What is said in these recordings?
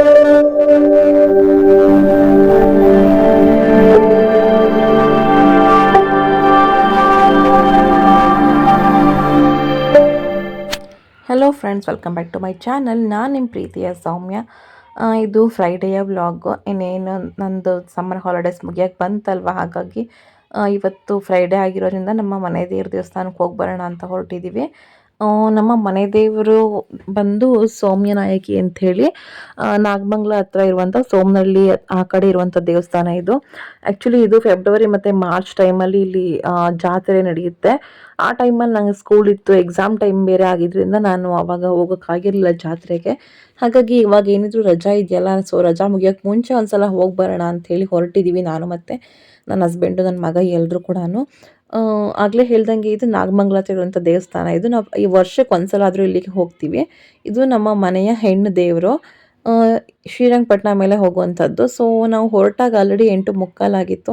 Hello friends welcome back to my channel ನಾನು ನಿಮ್ಮ ಪ್ರೀತಿಯ ಸೌಮ್ಯ. ಇದು ಫ್ರೈಡೆಯ ವ್ಲಾಗು ಇನ್ನೇನು ನಂದು ಸಮ್ಮರ್ ಹಾಲಿಡೇಸ್ ಮುಗಿಯೋಕ್ಕೆ ಬಂತಲ್ವ? ಹಾಗಾಗಿ ಇವತ್ತು ಫ್ರೈಡೇ ಆಗಿರೋದ್ರಿಂದ ನಮ್ಮ ಮನೆ ದೇವ್ರ ದೇವಸ್ಥಾನಕ್ಕೆ ಹೋಗಿ ಬರೋಣ ಅಂತ ಹೊರಟಿದ್ದೀವಿ ನಮ್ಮ ಮನೆ ದೇವರು ಬಂದು ಸೌಮ್ಯನಾಯಕಿ ಅಂಥೇಳಿ ನಾಗಮಂಗ್ಲ ಹತ್ರ ಇರುವಂಥ ಸೋಮನಹಳ್ಳಿ ಆ ಕಡೆ ಇರುವಂಥ ದೇವಸ್ಥಾನ ಇದು. ಆ್ಯಕ್ಚುಲಿ ಇದು ಫೆಬ್ರವರಿ ಮತ್ತು ಮಾರ್ಚ್ ಟೈಮಲ್ಲಿ ಇಲ್ಲಿ ಜಾತ್ರೆ ನಡೆಯುತ್ತೆ. ಆ ಟೈಮಲ್ಲಿ ನಂಗೆ ಸ್ಕೂಲ್ ಇತ್ತು ಎಕ್ಸಾಮ್ ಟೈಮ್ ಬೇರೆ ಆಗಿದ್ರಿಂದ ನಾನು ಅವಾಗ ಹೋಗೋಕ್ಕಾಗಿರಲಿಲ್ಲ ಜಾತ್ರೆಗೆ. ಹಾಗಾಗಿ ಇವಾಗ ಏನಿದ್ರು ರಜಾ ಇದೆಯಲ್ಲ ಸೊ ರಜಾ ಮುಗಿಯೋಕ್ಕೆ ಮುಂಚೆ ಒಂದ್ಸಲ ಹೋಗಿ ಬರೋಣ ಅಂಥೇಳಿ ಹೊರಟಿದ್ದೀವಿ ನಾನು ಮತ್ತು. ನನ್ನ ಹಸ್ಬೆಂಡು ನನ್ನ ಮಗ ಎಲ್ಲರೂ ಕೂಡ ಆಗಲೇ ಹೇಳ್ದಂಗೆ ಇದು ನಾಗಮಂಗಲ ಇರುವಂಥ ದೇವಸ್ಥಾನ. ಇದು ನಾವು ಈ ವರ್ಷಕ್ಕೆ ಒಂದ್ಸಲ ಆದರೂ ಇಲ್ಲಿಗೆ ಹೋಗ್ತೀವಿ. ಇದು ನಮ್ಮ ಮನೆಯ ಹೆಣ್ಣು ದೇವರು. ಶ್ರೀರಂಗಪಟ್ಟಣ ಮೇಲೆ ಹೋಗುವಂಥದ್ದು. ಸೊ ನಾವು ಹೊರಟಾಗ ಆಲ್ರೆಡಿ ಎಂಟು ಮುಕ್ಕಾಲಾಗಿತ್ತು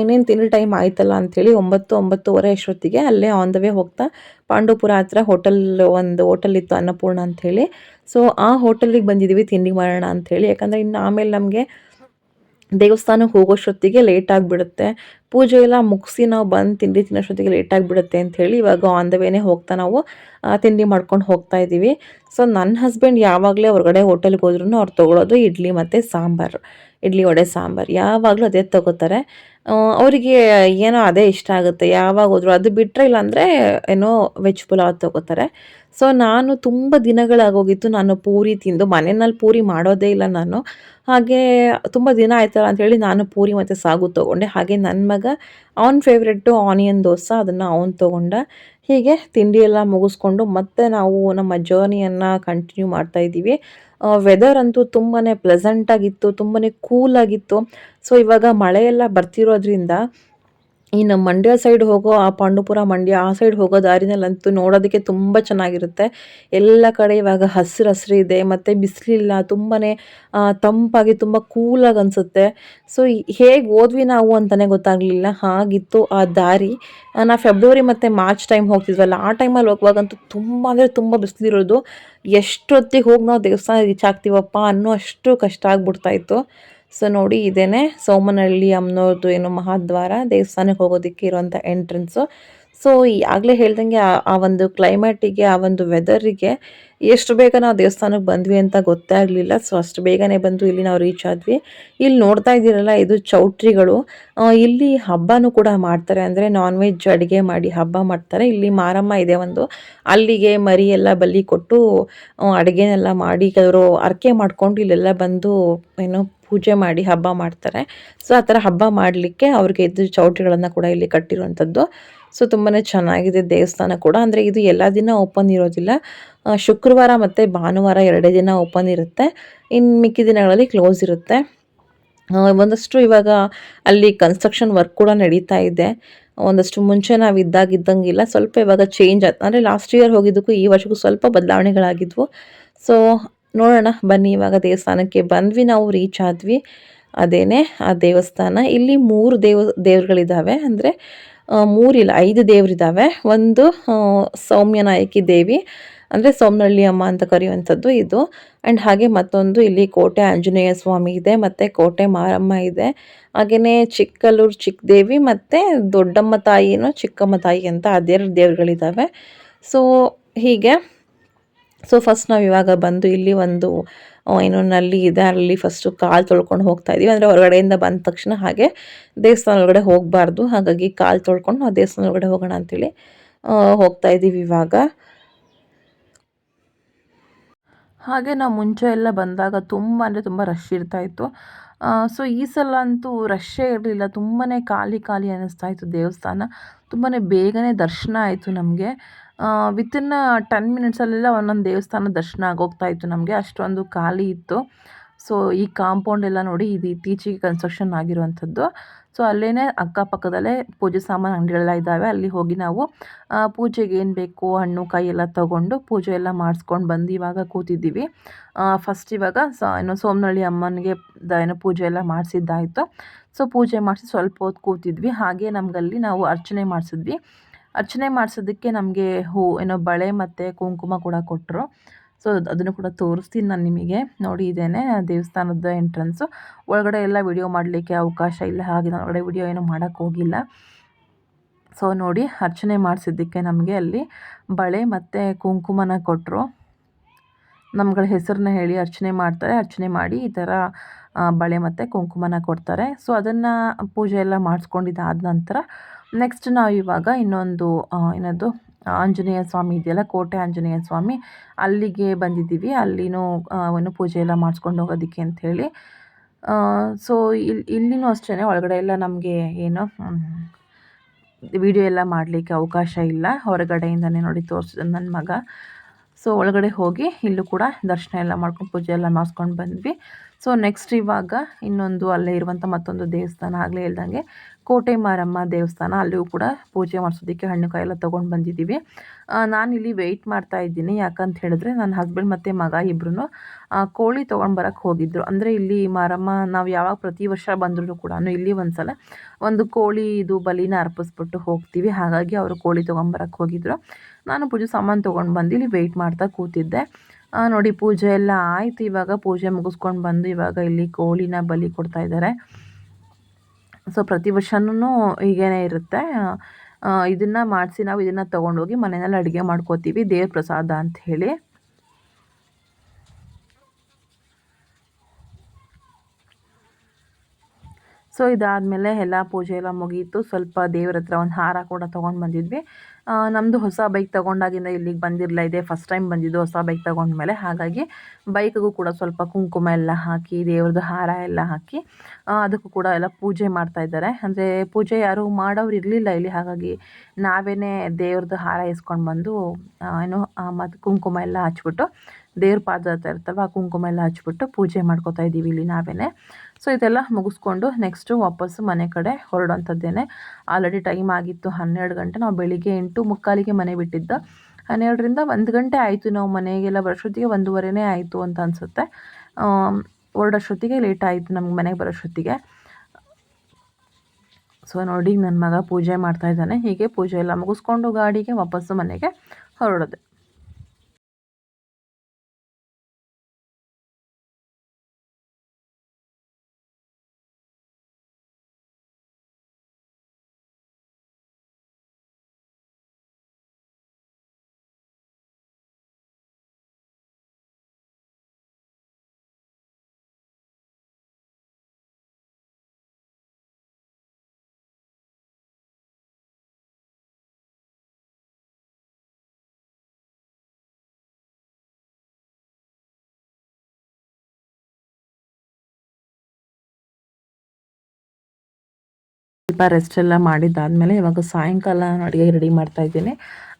ಇನ್ನೇನು ತಿನ್ನೋ ಟೈಮ್ ಆಯ್ತಲ್ಲ ಅಂಥೇಳಿ ಒಂಬತ್ತು, ಒಂಬತ್ತುವರೆ ಅಷ್ಟೊತ್ತಿಗೆ ಅಲ್ಲೇ ಆನ್ ದ ವೇ ಹೋಗ್ತಾ ಪಾಂಡವಪುರ ಹತ್ರ ಹೋಟೆಲ್ ಒಂದು ಹೋಟೆಲ್ ಇತ್ತು ಅನ್ನಪೂರ್ಣ ಅಂಥೇಳಿ ಸೊ ಆ ಹೋಟೆಲಿಗೆ ಬಂದಿದ್ದೀವಿ ತಿಂಡಿ ಮಾಡೋಣ ಅಂಥೇಳಿ ಯಾಕಂದರೆ ಇನ್ನು ಆಮೇಲೆ ನಮಗೆ ದೇವಸ್ಥಾನಕ್ಕೆ ಹೋಗೋಷ್ಟೊತ್ತಿಗೆ ಲೇಟ್ ಆಗಿಬಿಡುತ್ತೆ. ಪೂಜೆ ಎಲ್ಲ ಮುಗಿಸಿ ನಾವು ಬಂದು ತಿಂಡಿ ತಿನ್ನೋಷ್ಟೊತ್ತಿಗೆ ಲೇಟ್ ಆಗಿಬಿಡುತ್ತೆ ಹೇಳಿ ಇವಾಗ ಆನ್ ದ ವೇನೇ ಹೋಗ್ತಾ ನಾವು ತಿಂಡಿ ಮಾಡ್ಕೊಂಡು ಹೋಗ್ತಾ ಇದ್ದೀವಿ. ಸೊ ನನ್ನ ಹಸ್ಬೆಂಡ್ ಯಾವಾಗಲೇ ಹೊರಗಡೆ ಹೋಟೆಲ್ಗೆ ಹೋದ್ರೂ ಅವ್ರು ತೊಗೊಳೋದು ಇಡ್ಲಿ ಮತ್ತು ಸಾಂಬಾರು. ಇಡ್ಲಿ ವಡೆ ಸಾಂಬಾರು ಯಾವಾಗಲೂ ಅದೇ ತೊಗೋತಾರೆ. ಅವರಿಗೆ ಏನೋ ಅದೇ ಇಷ್ಟ ಆಗುತ್ತೆ ಯಾವಾಗ ಹೋದ್ರು ಅದು ಬಿಟ್ಟರೆ ಇಲ್ಲಾಂದರೆ ಏನೋ ವೆಜ್ ಪುಲಾವ್ ತಗೋತಾರೆ. ಸೊ ನಾನು ತುಂಬ ದಿನಗಳಾಗೋಗಿತ್ತು, ನಾನು ಪೂರಿ ತಿಂದು ಮನೆಯಲ್ಲಿ ಪೂರಿ ಮಾಡೋದೇ ಇಲ್ಲ ನಾನು. ಹಾಗೆ ತುಂಬ ದಿನ ಆಯ್ತಲ್ಲ ಅಂಥೇಳಿ ನಾನು ಪೂರಿ ಮತ್ತು ಸಾಗು ತೊಗೊಂಡೆ. ಹಾಗೆ ನನ್ನ ಮಗ, ಅವನ ಫೇವ್ರೆಟ್ಟು ಆನಿಯನ್ ದೋಸೆ, ಅದನ್ನು ಅವನು ತೊಗೊಂಡ. ಹೀಗೆ ತಿಂಡಿ ಎಲ್ಲ ಮುಗಿಸ್ಕೊಂಡು ಮತ್ತೆ ನಾವು ನಮ್ಮ ಜರ್ನಿಯನ್ನು ಕಂಟಿನ್ಯೂ ಮಾಡ್ತಾ ಇದ್ದೀವಿ. ವೆದರ್ ಅಂತೂ ತುಂಬಾ ಪ್ಲೆಸೆಂಟಾಗಿತ್ತು ತುಂಬಾ ಕೂಲಾಗಿತ್ತು ಸೊ ಇವಾಗ ಮಳೆ ಎಲ್ಲ ಬರ್ತಿರೋದ್ರಿಂದ ಇನ್ನು ಮಂಡ್ಯ ಸೈಡ್ ಹೋಗೋ, ಆ ಪಾಂಡುಪುರ ಮಂಡ್ಯ, ಆ ಸೈಡ್ ಹೋಗೋ ದಾರಿನಲ್ಲಂತೂ ನೋಡೋದಕ್ಕೆ ತುಂಬ ಚೆನ್ನಾಗಿರುತ್ತೆ. ಎಲ್ಲ ಕಡೆ ಇವಾಗ ಹಸಿರು ಹಸಿರು ಇದೆ, ಮತ್ತು ಬಿಸಿಲಿಲ್ಲ ತುಂಬಾ ತಂಪಾಗಿ, ತುಂಬ ಕೂಲಾಗಿ ಅನಿಸುತ್ತೆ. ಸೊ ಹೇಗೆ ಹೋದ್ವಿ ನಾವು ಅಂತಲೇ ಗೊತ್ತಾಗಲಿಲ್ಲ. ಹಾಗಿತ್ತು ಆ ದಾರಿ. ನಾವು ಫೆಬ್ರವರಿ ಮತ್ತು ಮಾರ್ಚ್ ಟೈಮ್ ಹೋಗ್ತಿದ್ವಲ್ಲ, ಆ ಟೈಮಲ್ಲಿ ಹೋಗುವಾಗಂತೂ ತುಂಬ, ಅಂದರೆ ತುಂಬ ಬಿಸಿಲಿರೋದು ಎಷ್ಟೊತ್ತಿಗೆ ಹೋಗಿ ನಾವು ದೇವಸ್ಥಾನ ರೀಚ್ ಆಗ್ತೀವಪ್ಪ ಅನ್ನೋ ಅಷ್ಟು ಕಷ್ಟ ಆಗಿಬಿಡ್ತಾಯಿತ್ತು ಸೊ ನೋಡಿ ಇದೇನೆ ಸೋಮನಹಳ್ಳಿ ಅಮ್ಮನವ್ರದ್ದು ಏನು ಮಹಾದ್ವಾರ ದೇವಸ್ಥಾನಕ್ಕೆ ಹೋಗೋದಕ್ಕೆ ಇರುವಂಥ ಎಂಟ್ರೆನ್ಸು ಸೊ ಆಗಲೇ ಹೇಳ್ದಂಗೆ ಆ ಒಂದು ಕ್ಲೈಮೇಟಿಗೆ, ಆ ಒಂದು ವೆದರಿಗೆ ಎಷ್ಟು ಬೇಗ ನಾವು ದೇವಸ್ಥಾನಕ್ಕೆ ಬಂದ್ವಿ ಅಂತ ಗೊತ್ತೇ ಆಗಲಿಲ್ಲ. ಸೊ, ಅಷ್ಟು ಬೇಗನೆ ಬಂದು ಇಲ್ಲಿ ನಾವು ರೀಚ್ ಆದ್ವಿ. ಇಲ್ಲಿ ನೋಡ್ತಾ ಇದ್ದೀರಲ್ಲ, ಇದು ಚೌಟ್ರಿಗಳು. ಇಲ್ಲಿ ಹಬ್ಬನೂ ಕೂಡ ಮಾಡ್ತಾರೆ. ಅಂದರೆ ನಾನ್ ವೆಜ್ ಅಡುಗೆ ಮಾಡಿ ಹಬ್ಬ ಮಾಡ್ತಾರೆ. ಇಲ್ಲಿ ಮಾರಮ್ಮ ಇದೆ ಒಂದು. ಅಲ್ಲಿಗೆ ಮರಿ ಎಲ್ಲ ಬಲಿ ಕೊಟ್ಟು ಅಡುಗೆನೆಲ್ಲ ಮಾಡಿ ಕೆಲವರು ಅರ್ಕೆ ಮಾಡ್ಕೊಂಡು ಇಲ್ಲೆಲ್ಲ ಬಂದು, ಏನು ಪೂಜೆ ಮಾಡಿ ಹಬ್ಬ ಮಾಡ್ತಾರೆ. ಸೊ, ಆ ಥರ ಹಬ್ಬ ಮಾಡಲಿಕ್ಕೆ ಅವ್ರಿಗೆ ಇದು ಚೌಟ್ರಿಗಳನ್ನು ಕೂಡ ಇಲ್ಲಿ ಕಟ್ಟಿರುವಂಥದ್ದು. ಸೊ ತುಂಬಾ ಚೆನ್ನಾಗಿದೆ ದೇವಸ್ಥಾನ ಕೂಡ. ಅಂದರೆ ಇದು ಎಲ್ಲ ದಿನ ಓಪನ್ ಇರೋದಿಲ್ಲ. ಶುಕ್ರವಾರ ಮತ್ತು ಭಾನುವಾರ ಎರಡೇ ದಿನ ಓಪನ್ ಇರುತ್ತೆ. ಇನ್ನು ಮಿಕ್ಕಿ ದಿನಗಳಲ್ಲಿ ಕ್ಲೋಸ್ ಇರುತ್ತೆ. ಒಂದಷ್ಟು ಇವಾಗ ಅಲ್ಲಿ ಕನ್ಸ್ಟ್ರಕ್ಷನ್ ವರ್ಕ್ ಕೂಡ ನಡೀತಾ ಇದೆ. ಒಂದಷ್ಟು ಮುಂಚೆ ನಾವು ಇದ್ದಾಗಿದ್ದಂಗಿಲ್ಲ. ಸ್ವಲ್ಪ ಇವಾಗ ಚೇಂಜ್ ಆಯ್ತು ಅಂದರೆ ಲಾಸ್ಟ್ ಇಯರ್ ಹೋಗಿದ್ದಕ್ಕೂ ಈ ವರ್ಷಕ್ಕೂ ಸ್ವಲ್ಪ ಬದಲಾವಣೆಗಳಾಗಿದ್ವು. ಸೊ ನೋಡೋಣ. ಬನ್ನಿ, ಇವಾಗ ದೇವಸ್ಥಾನಕ್ಕೆ ಬಂದ್ವಿ. ನಾವು ರೀಚ್ ಆದ್ವಿ. ಅದೇನೇ, ಆ ದೇವಸ್ಥಾನ. ಇಲ್ಲಿ ಮೂರು ದೇವ ದೇವ್ರುಗಳಿದ್ದಾವೆ ಅಂದರೆ ಮೂರಿಲ್ಲ, ಐದು ದೇವರಿದ್ದಾವೆ ಒಂದು ಸೌಮ್ಯನಾಯಕಿ ದೇವಿ, ಅಂದರೆ ಸೋಮನಹಳ್ಳಿ ಅಮ್ಮ ಅಂತ ಕರೆಯುವಂಥದ್ದು ಇದು. ಆ್ಯಂಡ್ ಹಾಗೆ ಮತ್ತೊಂದು ಇಲ್ಲಿ ಕೋಟೆ ಆಂಜನೇಯ ಸ್ವಾಮಿ ಇದೆ, ಮತ್ತು ಕೋಟೆ ಮಾರಮ್ಮ ಇದೆ. ಹಾಗೆಯೇ ಚಿಕ್ಕಲ್ಲೂರು ಚಿಕ್ಕ ದೇವಿ ಮತ್ತು ದೊಡ್ಡಮ್ಮ ತಾಯಿನೋ ಚಿಕ್ಕಮ್ಮ ತಾಯಿ ಅಂತ ಅದೆರಡು ದೇವರುಗಳಿದ್ದಾವೆ ಸೊ ಹೀಗೆ. ಸೊ ಫಸ್ಟ್ ನಾವು ಇವಾಗ ಬಂದು ಇಲ್ಲಿ ಒಂದು ಏನು ನಲ್ಲಿ ಇದೆ. ಅಲ್ಲಿ ಫಸ್ಟು ಕಾಲು ತೊಳ್ಕೊಂಡು ಹೋಗ್ತಾ ಇದೀವಿ. ಅಂದರೆ ಹೊರಗಡೆಯಿಂದ ಬಂದ ತಕ್ಷಣ ಹಾಗೆ ದೇವಸ್ಥಾನ ಒಳಗಡೆ ಹೋಗಬಾರ್ದು. ಹಾಗಾಗಿ ಕಾಲು ತೊಳ್ಕೊಂಡು ನಾವು ದೇವಸ್ಥಾನ ಒಳಗಡೆ ಹೋಗೋಣ ಅಂತೇಳಿ ಹೋಗ್ತಾ ಇದ್ದೀವಿ ಇವಾಗ. ಹಾಗೆ ನಾವು ಮುಂಚೆ ಎಲ್ಲ ಬಂದಾಗ ತುಂಬ ಅಂದರೆ ತುಂಬ ರಶ್ ಇರ್ತಾ ಇತ್ತು. ಸೊ ಈ ಸಲ ಅಂತೂ ರಶ್ಶೇ ಇರಲಿಲ್ಲ. ತುಂಬಾ ಖಾಲಿ ಖಾಲಿ ಅನ್ನಿಸ್ತಾ ಇತ್ತು ದೇವಸ್ಥಾನ. ತುಂಬಾ ಬೇಗನೆ ದರ್ಶನ ಆಯಿತು ನಮಗೆ. ವಿತಿನ್ ಟೆನ್ ಮಿನಿಟ್ಸಲ್ಲೆಲ್ಲ ಒಂದೊಂದು ದೇವಸ್ಥಾನ ದರ್ಶನ ಆಗೋಗ್ತಾ ಇತ್ತು ನಮಗೆ. ಅಷ್ಟೊಂದು ಖಾಲಿ ಇತ್ತು. ಸೊ ಈ ಕಾಂಪೌಂಡ್ ಎಲ್ಲ ನೋಡಿ ಇದು ಇತ್ತೀಚೆಗೆ ಕನ್ಸ್ಟ್ರಕ್ಷನ್ ಆಗಿರುವಂಥದ್ದು. ಸೊ ಅಲ್ಲೇ ಅಕ್ಕಪಕ್ಕದಲ್ಲೇ ಪೂಜೆ ಸಾಮಾನು ಅಂಗಡಿಗಳೆಲ್ಲ ಇದ್ದಾವೆ. ಅಲ್ಲಿ ಹೋಗಿ ನಾವು ಪೂಜೆಗೆ ಏನು ಬೇಕು, ಹಣ್ಣು, ಕಾಯಿ ಎಲ್ಲ ತಗೊಂಡು ಪೂಜೆ ಎಲ್ಲ ಮಾಡಿಸ್ಕೊಂಡು ಬಂದು ಇವಾಗ ಕೂತಿದ್ದೀವಿ. ಫಸ್ಟ್ ಇವಾಗ ಸ ಏನು ಸೋಮನಹಳ್ಳಿ ಅಮ್ಮನಿಗೆ ದ ಏನೋ ಪೂಜೆ ಎಲ್ಲ ಮಾಡಿಸಿದ್ದಾಯಿತು. ಸೊ ಪೂಜೆ ಮಾಡಿಸಿ ಸ್ವಲ್ಪ ಹೊತ್ತು ಕೂತಿದ್ವಿ. ಹಾಗೆ ನಮಗಲ್ಲಿ ನಾವು ಅರ್ಚನೆ ಮಾಡಿಸಿದ್ವಿ. ಅರ್ಚನೆ ಮಾಡಿಸೋದಕ್ಕೆ ನಮಗೆ ಹೂ, ಏನೋ ಬಳೆ ಮತ್ತು ಕುಂಕುಮ ಕೂಡ ಕೊಟ್ಟರು ಸೊ ಅದನ್ನು ಕೂಡ ತೋರಿಸ್ತೀನಿ ನಾನು ನಿಮಗೆ. ನೋಡಿ ಇದೇನೆ ದೇವಸ್ಥಾನದ ಎಂಟ್ರೆನ್ಸು ಒಳಗಡೆ ಎಲ್ಲ ವಿಡಿಯೋ ಮಾಡಲಿಕ್ಕೆ ಅವಕಾಶ ಇಲ್ಲ, ಹಾಗೆ ಒಳಗಡೆ ವಿಡಿಯೋ ಏನೂ ಹೋಗಿಲ್ಲ. ಸೊ ನೋಡಿ ಅರ್ಚನೆ ಮಾಡಿಸಿದ್ದಕ್ಕೆ ನಮಗೆ ಅಲ್ಲಿ ಬಳೆ ಮತ್ತು ಕುಂಕುಮನ ಕೊಟ್ಟರು ನಮ್ಗಳ ಹೆಸರನ್ನ ಹೇಳಿ ಅರ್ಚನೆ ಮಾಡ್ತಾರೆ. ಅರ್ಚನೆ ಮಾಡಿ ಈ ಥರ ಬಳೆ ಮತ್ತು ಕುಂಕುಮನ ಕೊಡ್ತಾರೆ. ಸೊ ಅದನ್ನು ಪೂಜೆ ಎಲ್ಲ ಮಾಡಿಸ್ಕೊಂಡಿದ್ದಾದ ನಂತರ ನೆಕ್ಸ್ಟ್ ನಾವು ಇವಾಗ ಇನ್ನೊಂದು ಏನದು ಆಂಜನೇಯ ಸ್ವಾಮಿ ಇದೆಯಲ್ಲ, ಕೋಟೆ ಆಂಜನೇಯ ಸ್ವಾಮಿ. ಅಲ್ಲಿಗೆ ಬಂದಿದ್ದೀವಿ. ಅಲ್ಲಿನೂ ಏನು ಪೂಜೆ ಎಲ್ಲ ಮಾಡಿಸ್ಕೊಂಡು ಹೋಗೋದಕ್ಕೆ ಅಂಥೇಳಿ ಸೊ ಇಲ್ಲಿ ಇಲ್ಲಿನೂ ಅಷ್ಟೇ ಒಳಗಡೆ ಎಲ್ಲ ನಮಗೆ ಏನು ವಿಡಿಯೋ ಎಲ್ಲ ಮಾಡಲಿಕ್ಕೆ ಅವಕಾಶ ಇಲ್ಲ. ಹೊರಗಡೆಯಿಂದನೇ ನೋಡಿ ತೋರಿಸಿದ ನನ್ನ ಮಗ. ಸೊ ಒಳಗಡೆ ಹೋಗಿ ಇಲ್ಲೂ ಕೂಡ ದರ್ಶನ ಎಲ್ಲ ಮಾಡ್ಕೊಂಡು ಪೂಜೆ ಎಲ್ಲ ಮಾಡಿಸ್ಕೊಂಡು ಬಂದ್ವಿ. ಸೊ ನೆಕ್ಸ್ಟ್ ಇವಾಗ ಇನ್ನೊಂದು ಅಲ್ಲೇ ಇರುವಂಥ ಮತ್ತೊಂದು ದೇವಸ್ಥಾನ ಆಗಲೇ ಹೇಳ್ದಂಗೆ ಕೋಟೆ ಮಾರಮ್ಮ ದೇವಸ್ಥಾನ. ಅಲ್ಲಿಯೂ ಕೂಡ ಪೂಜೆ ಮಾಡಿಸೋದಕ್ಕೆ ಹಣ್ಣು ಕಾಯಿ ಎಲ್ಲ ತೊಗೊಂಡು ಬಂದಿದ್ದೀವಿ ನಾನಿಲ್ಲಿ ವೆಯ್ಟ್ ಮಾಡ್ತಾ ಇದ್ದೀನಿ. ಯಾಕಂತ ಹೇಳಿದ್ರೆ ನನ್ನ ಹಸ್ಬೆಂಡ್ ಮತ್ತು ಮಗ ಇಬ್ಬರೂ ಕೋಳಿ ತೊಗೊಂಡು ಬರೋಕ್ಕೆ ಹೋಗಿದ್ದರು ಅಂದರೆ ಇಲ್ಲಿ ಮಾರಮ್ಮ ನಾವು ಯಾವಾಗ ಪ್ರತಿ ವರ್ಷ ಬಂದರೂ ಕೂಡ ಇಲ್ಲಿ ಒಂದು ಸಲ ಒಂದು ಕೋಳಿ ಇದು ಬಲಿನ ಅರ್ಪಿಸ್ಬಿಟ್ಟು ಹೋಗ್ತೀವಿ. ಹಾಗಾಗಿ ಅವರು ಕೋಳಿ ತೊಗೊಂಬರಕ್ಕೆ ಹೋಗಿದ್ದರು ನಾನು ಪೂಜೆ ಸಾಮಾನು ತೊಗೊಂಡು ಬಂದು ಇಲ್ಲಿ ವೆಯ್ಟ್ ಮಾಡ್ತಾ ಕೂತಿದ್ದೆ. ನೋಡಿ, ಪೂಜೆ ಎಲ್ಲ ಆಯಿತು. ಇವಾಗ ಪೂಜೆ ಮುಗಿಸ್ಕೊಂಡು ಬಂದು ಇವಾಗ ಇಲ್ಲಿ ಕೋಳಿನ ಬಲಿ ಕೊಡ್ತಾ ಇದ್ದಾರೆ. ಸೊ ಪ್ರತಿ ವರ್ಷನೂ ಹೀಗೇನೆ ಇರುತ್ತೆ. ಇದನ್ನು ಮಾಡಿಸಿ ನಾವು ಇದನ್ನು ತೊಗೊಂಡೋಗಿ ಮನೆಯಲ್ಲಿ ಅಡುಗೆ ಮಾಡ್ಕೋತೀವಿ. ದೇವ್ರ ಪ್ರಸಾದ ಅಂತ ಹೇಳಿ. ಸೊ ಇದಾದಮೇಲೆ ಎಲ್ಲ ಪೂಜೆ ಎಲ್ಲ ಮುಗೀತು. ಸ್ವಲ್ಪ ದೇವ್ರ ಹತ್ರ ಒಂದು ಹಾರ ಕೂಡ ತೊಗೊಂಡು ಬಂದಿದ್ವಿ. ನಮ್ಮದು ಹೊಸ ಬೈಕ್ ತಗೊಂಡಾಗಿಂದ ಇಲ್ಲಿಗೆ ಬಂದಿರಲಿಲ್ಲ ಇದೆ. ಫಸ್ಟ್ ಟೈಮ್ ಬಂದಿದ್ದು ಹೊಸ ಬೈಕ್ ತೊಗೊಂಡ್ಮೇಲೆ ಹಾಗಾಗಿ ಬೈಕ್ಗೂ ಕೂಡ ಸ್ವಲ್ಪ ಕುಂಕುಮ ಎಲ್ಲ ಹಾಕಿ ದೇವ್ರದ್ದು ಹಾರ ಎಲ್ಲ ಹಾಕಿ ಅದಕ್ಕೂ ಕೂಡ ಎಲ್ಲ ಪೂಜೆ ಮಾಡ್ತಾ ಇದ್ದಾರೆ. ಅಂದರೆ ಪೂಜೆ ಯಾರು ಮಾಡೋರು ಇರಲಿಲ್ಲ ಇಲ್ಲಿ. ಹಾಗಾಗಿ ನಾವೇ ದೇವ್ರದ್ದು ಹಾರ ಇಸ್ಕೊಂಡು ಬಂದು ಏನು ಮತ್ತು ಕುಂಕುಮ ಎಲ್ಲ ಹಚ್ಬಿಟ್ಟು, ದೇವ್ರ ಪಾದ ಇರ್ತಲ್ವ ಆ ಕುಂಕುಮ ಎಲ್ಲ ಹಚ್ಬಿಟ್ಟು ಪೂಜೆ ಮಾಡ್ಕೋತಾ ಇದ್ದೀವಿ ಇಲ್ಲಿ ನಾವೇ ಸೊ ಇದೆಲ್ಲ ಮುಗಿಸ್ಕೊಂಡು ನೆಕ್ಸ್ಟು ವಾಪಸ್ಸು ಮನೆ ಕಡೆ ಹೊರಡೋಂಥದ್ದೇನೆ. ಆಲ್ರೆಡಿ ಟೈಮ್ ಆಗಿತ್ತು ಹನ್ನೆರಡು ಗಂಟೆ. ನಾವು ಬೆಳಿಗ್ಗೆ ಎಂಟು ಮುಕ್ಕಾಲಿಗೆ ಮನೆ ಬಿಟ್ಟಿದ್ದ. ಹನ್ನೆರಡರಿಂದ ಒಂದು ಗಂಟೆ ಆಯಿತು ನಾವು ಮನೆಗೆಲ್ಲ ಬರೋಷ್ಟೊತ್ತಿಗೆ, ಒಂದೂವರೆನೇ ಆಯಿತು ಅಂತ ಅನಿಸುತ್ತೆ. ಹೊರಡೋಷ್ಟೊತ್ತಿಗೆ ಲೇಟ್ ಆಯಿತು ನಮ್ಗೆ ಮನೆಗೆ ಬರೋಷ್ಟೊತ್ತಿಗೆ. ಸೊ ನೋಡಿ ನನ್ನ ಮಗ ಪೂಜೆ ಮಾಡ್ತಾ ಇದ್ದಾನೆ. ಹೀಗೆ ಪೂಜೆ ಎಲ್ಲ ಮುಗಿಸ್ಕೊಂಡು ಗಾಡಿಗೆ ವಾಪಸ್ಸು ಮನೆಗೆ ಹೊರಡೋದೆ. ಸ್ವಲ್ಪ ರೆಸ್ಟ್ ಎಲ್ಲ ಮಾಡಿದ್ದಾದಮೇಲೆ ಇವಾಗ ಸಾಯಂಕಾಲ ಅಡುಗೆ ರೆಡಿ ಮಾಡ್ತಾ ಇದ್ದೀನಿ.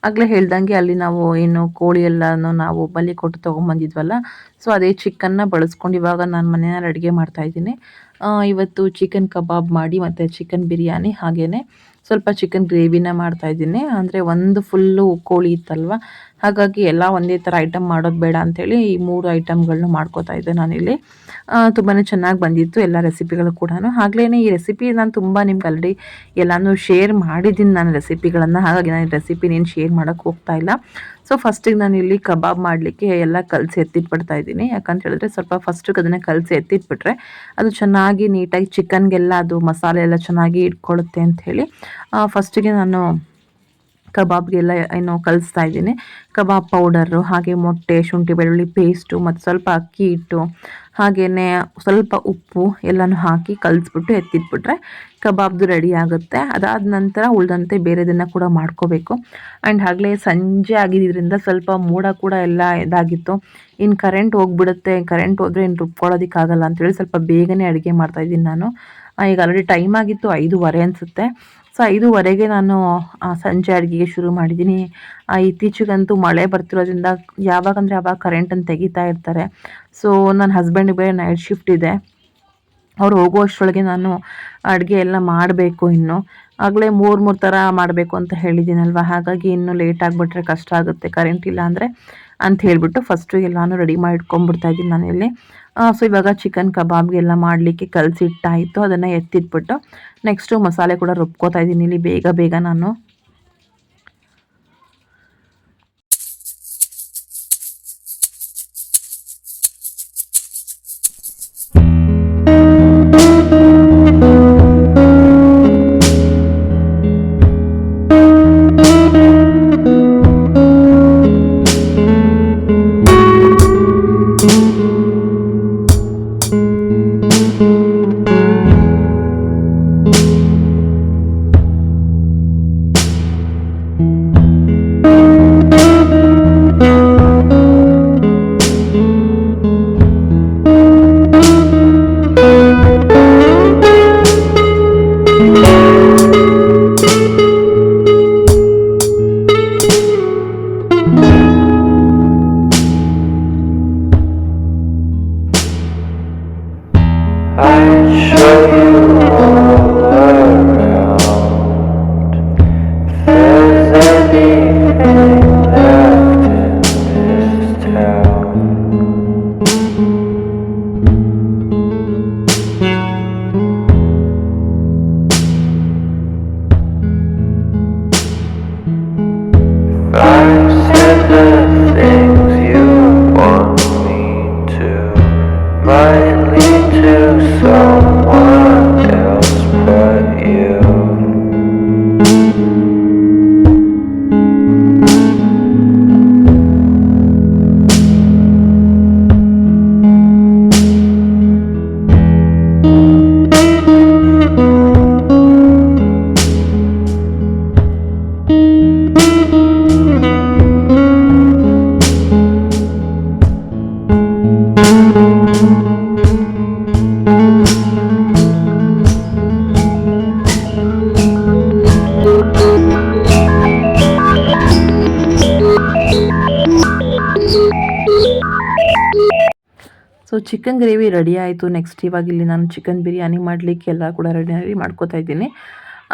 ಆಗಲೇ ಹೇಳ್ದಂಗೆ ಅಲ್ಲಿ ನಾವು ಏನು ಕೋಳಿ ಎಲ್ಲನೂ ನಾವು ಬಲಿ ಕೊಟ್ಟು ತೊಗೊಂಬಂದಿದ್ವಲ್ಲ ಸೊ ಅದೇ ಚಿಕನ್ನ ಬಳಸ್ಕೊಂಡು ಇವಾಗ ನಾನು ಮನೆಯಲ್ಲಿ ಅಡುಗೆ ಮಾಡ್ತಾಯಿದ್ದೀನಿ ಇವತ್ತು ಚಿಕನ್ ಕಬಾಬ್ ಮಾಡಿ ಮತ್ತು ಚಿಕನ್ ಬಿರಿಯಾನಿ ಹಾಗೆಯೇ ಸ್ವಲ್ಪ ಚಿಕನ್ ಗ್ರೇವಿನ ಮಾಡ್ತಾಯಿದ್ದೀನಿ ಅಂದರೆ ಒಂದು ಫುಲ್ಲು ಕೋಳಿ ಇತ್ತಲ್ವ? ಹಾಗಾಗಿ ಎಲ್ಲ ಒಂದೇ ಥರ ಐಟಮ್ ಮಾಡೋದು ಬೇಡ ಅಂಥೇಳಿ ಈ ಮೂರು ಐಟಮ್ಗಳನ್ನ ಮಾಡ್ಕೋತಾ ಇದ್ದೆ ನಾನಿಲ್ಲಿ. ತುಂಬಾ ಚೆನ್ನಾಗಿ ಬಂದಿತ್ತು ಎಲ್ಲ ರೆಸಿಪಿಗಳು ಕೂಡ ಹಾಗಲೇ ಈ ರೆಸಿಪಿ ನಾನು ತುಂಬ ನಿಮ್ಗೆ ಆಲ್ರೆಡಿ ಎಲ್ಲನೂ ಶೇರ್ ಮಾಡಿದ್ದೀನಿ ನಾನು ರೆಸಿಪಿಗಳನ್ನು ಹಾಗಾಗಿ ನಾನು ರೆಸಿಪಿ ನೀನು ಶೇರ್ ಮಾಡೋಕ್ಕೆ ಹೋಗ್ತಾ ಇಲ್ಲ. ಸೊ ಫಸ್ಟಿಗೆ ನಾನು ಇಲ್ಲಿ ಕಬಾಬ್ ಮಾಡಲಿಕ್ಕೆ ಎಲ್ಲ ಕಲಸಿ ಎತ್ತಿಟ್ಬಿಡ್ತಾ ಇದ್ದೀನಿ. ಯಾಕಂತ ಹೇಳಿದ್ರೆ ಸ್ವಲ್ಪ ಫಸ್ಟಿಗೆ ಅದನ್ನು ಕಲಸಿ ಎತ್ತಿಟ್ಬಿಟ್ರೆ ಅದು ಚೆನ್ನಾಗಿ ನೀಟಾಗಿ ಚಿಕನ್ಗೆಲ್ಲ ಅದು ಮಸಾಲೆ ಎಲ್ಲ ಚೆನ್ನಾಗಿ ಇಟ್ಕೊಳುತ್ತೆ ಅಂತ ಹೇಳಿ ಫಸ್ಟಿಗೆ ನಾನು ಕಬಾಬ್ಗೆಲ್ಲ, ಏನು ಕಲಿಸ್ತಾ ಇದ್ದೀನಿ. ಕಬಾಬ್ ಪೌಡರು, ಹಾಗೆ ಮೊಟ್ಟೆ, ಶುಂಠಿ, ಬೆಳ್ಳುಳ್ಳಿ ಪೇಸ್ಟು, ಮತ್ತು ಸ್ವಲ್ಪ ಅಕ್ಕಿ ಹಿಟ್ಟು ಹಾಗೆಯೇ ಸ್ವಲ್ಪ ಉಪ್ಪು ಎಲ್ಲನೂ ಹಾಕಿ ಕಲಿಸ್ಬಿಟ್ಟು ಎತ್ತಿಟ್ಬಿಟ್ರೆ ಕಬಾಬ್ದು ರೆಡಿ ಆಗುತ್ತೆ. ಅದಾದ ನಂತರ ಉಳಿದಂತೆ ಬೇರೆದನ್ನು ಕೂಡ ಮಾಡ್ಕೋಬೇಕು. ಆ್ಯಂಡ್ ಆಗಲೇ ಸಂಜೆ ಆಗಿದ್ದರಿಂದ ಸ್ವಲ್ಪ ಮೋಡ ಕೂಡ ಎಲ್ಲ ಇದಾಗಿತ್ತು. ಇನ್ನು ಕರೆಂಟ್ ಹೋಗ್ಬಿಡುತ್ತೆ. ಕರೆಂಟ್ ಹೋದರೆ ಇನ್ನು ರುಬ್ಕೊಳ್ಳೋದಕ್ಕಾಗಲ್ಲ ಅಂತೇಳಿ ಸ್ವಲ್ಪ ಬೇಗನೆ ಅಡುಗೆ ಮಾಡ್ತಾಯಿದ್ದೀನಿ ನಾನು. ಈಗ ಆಲ್ರೆಡಿ ಟೈಮ್ ಆಗಿತ್ತು ಐದೂವರೆ ಅನಿಸುತ್ತೆ. ಸೊ, ಐದೂವರೆಗೆ ನಾನು ಸಂಜೆ ಅಡುಗೆಗೆ ಶುರು ಮಾಡಿದ್ದೀನಿ. ಇತ್ತೀಚೆಗಂತೂ ಮಳೆ ಬರ್ತಿರೋದ್ರಿಂದ ಯಾವಾಗಂದರೆ ಯಾವಾಗ ಕರೆಂಟನ್ನು ತೆಗಿತಾ ಇರ್ತಾರೆ. ಸೊ, ನನ್ನ ಹಸ್ಬೆಂಡಿಗೆ ಬೇರೆ ನೈಟ್ ಶಿಫ್ಟ್ ಇದೆ. ಅವ್ರು ಹೋಗುವಷ್ಟರೊಳಗೆ ನಾನು ಅಡುಗೆ ಎಲ್ಲ ಮಾಡಬೇಕು ಇನ್ನು. ಆಗಲೇ ಮೂರು ಮೂರು ಥರ ಮಾಡಬೇಕು ಅಂತ ಹೇಳಿದ್ದೀನಲ್ವ? ಹಾಗಾಗಿ ಇನ್ನೂ ಲೇಟ್ ಆಗಿಬಿಟ್ರೆ ಕಷ್ಟ ಆಗುತ್ತೆ. ಕರೆಂಟ್ ಇಲ್ಲ ಅಂದರೆ ಅಂತ ಹೇಳಿಬಿಟ್ಟು ಫಸ್ಟು ಎಲ್ಲನೂ ರೆಡಿ ಮಾಡಿ ಇಟ್ಕೊಂಡ್ಬಿಡ್ತಾ ನಾನು ನಾನಿಲ್ಲಿ ಸೊ ಇವಾಗ ಚಿಕನ್ ಕಬಾಬ್ಗೆಲ್ಲ ಮಾಡಲಿಕ್ಕೆ ಕಲಸಿಟ್ಟಾಯಿತು, ಅದನ್ನು ಎತ್ತಿಟ್ಬಿಟ್ಟು ನೆಕ್ಸ್ಟು ಮಸಾಲೆ ಕೂಡ ರುಬ್ಕೋತಾ ಇದ್ದೀನಿ, ಇಲ್ಲಿ ಬೇಗ ಬೇಗ ನಾನು. ಸೊ ಚಿಕನ್ ಗ್ರೇವಿ ರೆಡಿ ಆಯಿತು. ನೆಕ್ಸ್ಟ್ ಇವಾಗ ಇಲ್ಲಿ ನಾನು ಚಿಕನ್ ಬಿರಿಯಾನಿ ಮಾಡಲಿಕ್ಕೆ ಎಲ್ಲ ಕೂಡ ರೆಡಿ ಮಾಡ್ಕೋತಾ ಇದ್ದೀನಿ.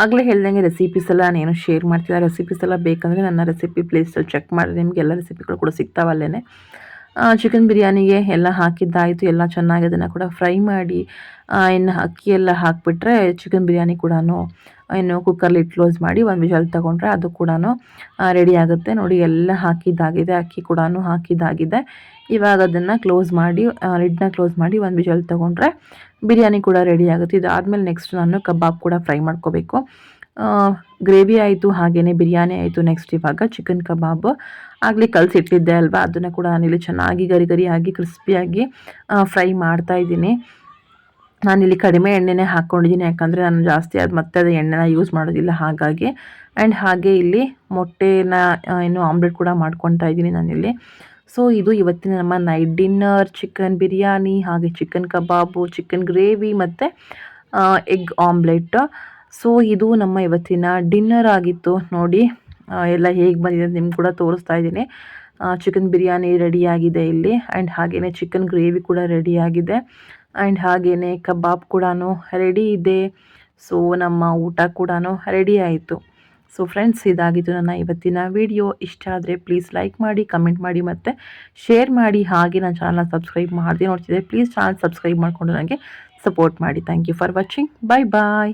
ಆಗಲೇ ಹೇಳ್ದಂಗೆ ರೆಸಿಪೀಸ್ ಎಲ್ಲ ನಾನು ಶೇರ್ ಮಾಡ್ತಿದ್ದೆ ರೆಸಿಪೀಸ್ ಎಲ್ಲ ಬೇಕಂದರೆ ನನ್ನ ರೆಸಿಪಿ ಪ್ಲೇಸಲ್ಲಿ ಚೆಕ್ ಮಾಡಿದ್ರೆ ನಿಮಗೆ ಎಲ್ಲ ರೆಸಿಪಿಗಳು ಕೂಡ ಸಿಗ್ತಾವಲ್ಲೇ ಚಿಕನ್ ಬಿರಿಯಾನಿಗೆ ಎಲ್ಲ ಹಾಕಿದ್ದಾಯಿತು. ಎಲ್ಲ ಚೆನ್ನಾಗಿ ಅದನ್ನು ಕೂಡ ಫ್ರೈ ಮಾಡಿ. ಇನ್ನು ಎಲ್ಲ ಹಾಕಿಬಿಟ್ರೆ ಚಿಕನ್ ಬಿರಿಯಾನಿ ಕೂಡ ಇನ್ನು ಕುಕ್ಕರ್ಲಿ ಕ್ಲೋಸ್ ಮಾಡಿ ಒಂದು ವಿಷಲ್ ತೊಗೊಂಡ್ರೆ ಅದು ಕೂಡ ರೆಡಿ ಆಗುತ್ತೆ. ನೋಡಿ, ಎಲ್ಲ ಹಾಕಿದ್ದಾಗಿದೆ, ಅಕ್ಕಿ ಕೂಡ ಹಾಕಿದ್ದಾಗಿದೆ. ಇವಾಗ ಅದನ್ನು ಕ್ಲೋಸ್ ಮಾಡಿ ಲಿಡ್ನ ಕ್ಲೋಸ್ ಮಾಡಿ ಒಂದು ವಿಷಲ್ ತೊಗೊಂಡ್ರೆ ಬಿರಿಯಾನಿ ಕೂಡ ರೆಡಿ ಆಗುತ್ತೆ. ಇದಾದಮೇಲೆ ನೆಕ್ಸ್ಟ್ ನಾನು ಕಬಾಬ್ ಕೂಡ ಫ್ರೈ ಮಾಡ್ಕೋಬೇಕು. ಗ್ರೇವಿ ಆಯಿತು ಹಾಗೆಯೇ ಬಿರಿಯಾನಿ ಆಯಿತು ನೆಕ್ಸ್ಟ್ ಇವಾಗ ಚಿಕನ್ ಕಬಾಬ್. ಆಗಲಿ ಕಲಸಿಟ್ಟಿದ್ದೆ ಅಲ್ವಾ, ಅದನ್ನು ಕೂಡ ನಾನಿಲ್ಲಿ ಚೆನ್ನಾಗಿ ಗರಿ ಗರಿಯಾಗಿ ಕ್ರಿಸ್ಪಿಯಾಗಿ ಫ್ರೈ ಮಾಡ್ತಾ ಇದ್ದೀನಿ. ನಾನಿಲ್ಲಿ ಕಡಿಮೆ ಎಣ್ಣೆನೇ ಹಾಕ್ಕೊಂಡಿದ್ದೀನಿ. ಯಾಕಂದರೆ ನಾನು ಜಾಸ್ತಿ ಅದು ಮತ್ತೆ ಅದು ಎಣ್ಣೆನ ಯೂಸ್ ಮಾಡೋದಿಲ್ಲ ಹಾಗಾಗಿ. ಆ್ಯಂಡ್ ಹಾಗೆ ಇಲ್ಲಿ ಮೊಟ್ಟೆನ ಏನು ಆಮ್ಲೆಟ್ ಕೂಡ ಮಾಡ್ಕೊತಾ ಇದ್ದೀನಿ ನಾನಿಲ್ಲಿ. ಸೊ ಇದು ಇವತ್ತಿನ ನಮ್ಮ ನೈಟ್ ಡಿನ್ನರ್ ಚಿಕನ್ ಬಿರಿಯಾನಿ ಹಾಗೆ ಚಿಕನ್ ಕಬಾಬು ಚಿಕನ್ ಗ್ರೇವಿ ಮತ್ತು ಎಗ್ ಆಮ್ಲೆಟ್ ಸೊ ಇದು ನಮ್ಮ ಇವತ್ತಿನ ಡಿನ್ನರ್ ಆಗಿತ್ತು. ನೋಡಿ ಎಲ್ಲ ಹೇಗೆ ಬಂದಿದೆ ನಿಮ್ಗೆ ಕೂಡ ತೋರಿಸ್ತಾ ಇದ್ದೀನಿ. ಚಿಕನ್ ಬಿರಿಯಾನಿ ರೆಡಿಯಾಗಿದೆ ಇಲ್ಲಿ. ಆ್ಯಂಡ್ ಹಾಗೆಯೇ ಚಿಕನ್ ಗ್ರೇವಿ ಕೂಡ ರೆಡಿಯಾಗಿದೆ ಆ್ಯಂಡ್ ಹಾಗೇ ಕಬಾಬ್ ಕೂಡ ರೆಡಿ ಇದೆ. ಸೊ ನಮ್ಮ ಊಟ ಕೂಡ ರೆಡಿ ಆಯಿತು. ಸೊ ಫ್ರೆಂಡ್ಸ್ ಇದಾಗಿತ್ತು ನನ್ನ ಇವತ್ತಿನ ವಿಡಿಯೋ ಇಷ್ಟ ಆದರೆ ಪ್ಲೀಸ್ ಲೈಕ್ ಮಾಡಿ ಕಮೆಂಟ್ ಮಾಡಿ ಮತ್ತು ಶೇರ್ ಮಾಡಿ. ಹಾಗೆ ನನ್ನ ಚಾನಲ್ನ ಸಬ್ಸ್ಕ್ರೈಬ್ ಮಾಡಿದೆ ನೋಡ್ತಿದ್ದೆ ಪ್ಲೀಸ್ ಚಾನಲ್ ಸಬ್ಸ್ಕ್ರೈಬ್ ಮಾಡಿಕೊಂಡು ನನಗೆ ಸಪೋರ್ಟ್ ಮಾಡಿ. Thank you for watching bye bye